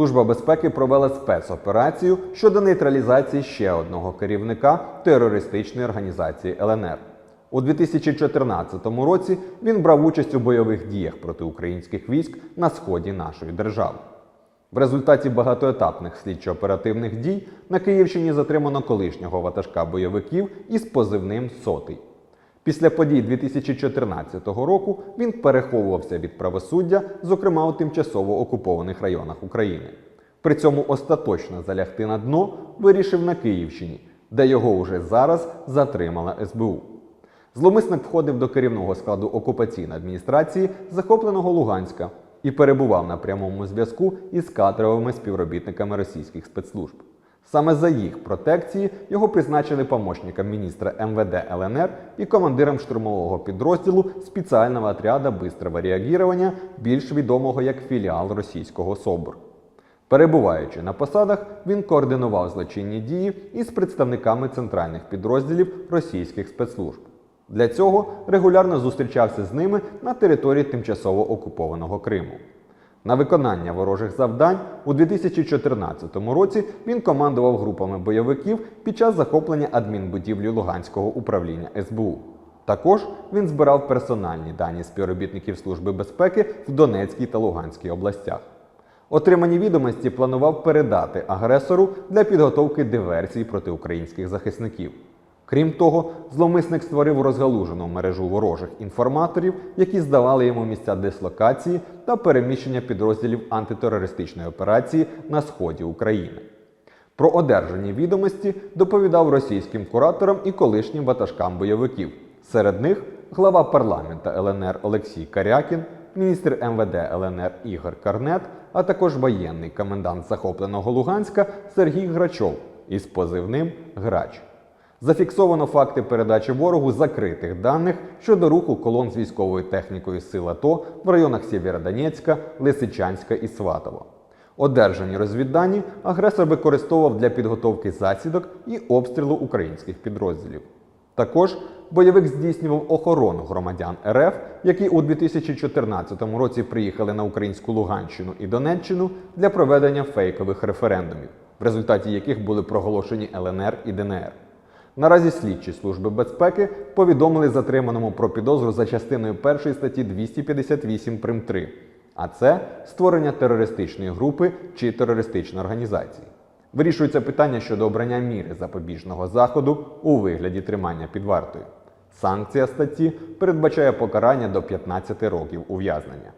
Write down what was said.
Служба безпеки провела спецоперацію щодо нейтралізації ще одного керівника терористичної організації ЛНР. У 2014 році він брав участь у бойових діях проти українських військ на сході нашої держави. В результаті багатоетапних слідчо-оперативних дій на Київщині затримано колишнього ватажка бойовиків із позивним Сотий. Після подій 2014 року він переховувався від правосуддя, зокрема у тимчасово окупованих районах України. При цьому остаточно залягти на дно вирішив на Київщині, де його уже зараз затримала СБУ. Зломисник входив до керівного складу окупаційної адміністрації захопленого Луганська і перебував на прямому зв'язку із кадровими співробітниками російських спецслужб. Саме за їх протекції його призначили помощником міністра МВД ЛНР і командиром штурмового підрозділу спеціального отряду бистрого реагування, більш відомого як філіал російського СОБР. Перебуваючи на посадах, він координував злочинні дії із представниками центральних підрозділів російських спецслужб. Для цього регулярно зустрічався з ними на території тимчасово окупованого Криму. На виконання ворожих завдань у 2014 році він командував групами бойовиків під час захоплення адмінбудівлі Луганського управління СБУ. Також він збирав персональні дані співробітників Служби безпеки в Донецькій та Луганській областях. Отримані відомості планував передати агресору для підготовки диверсій проти українських захисників. Крім того, зловмисник створив розгалужену мережу ворожих інформаторів, які здавали йому місця дислокації та переміщення підрозділів антитерористичної операції на сході України. Про одержані відомості доповідав російським кураторам і колишнім ватажкам бойовиків. Серед них глава парламента ЛНР Олексій Карякін, міністр МВД ЛНР Ігор Карнет, а також воєнний комендант захопленого Луганська Сергій Грачов із позивним Грач. Зафіксовано факти передачі ворогу закритих даних щодо руху колон з військовою технікою сил АТО в районах Сєвєродонецька, Лисичанська і Сватова. Одержані розвіддані агресор використовував для підготовки засідок і обстрілу українських підрозділів. Також бойовик здійснював охорону громадян РФ, які у 2014 році приїхали на українську Луганщину і Донеччину для проведення фейкових референдумів, в результаті яких були проголошені ЛНР і ДНР. Наразі слідчі служби безпеки повідомили затриманому про підозру за частиною 1 статті 258 прим 3, а це створення терористичної групи чи терористичної організації. Вирішується питання щодо обрання міри запобіжного заходу у вигляді тримання під вартою. Санкція статті передбачає покарання до 15 років ув'язнення.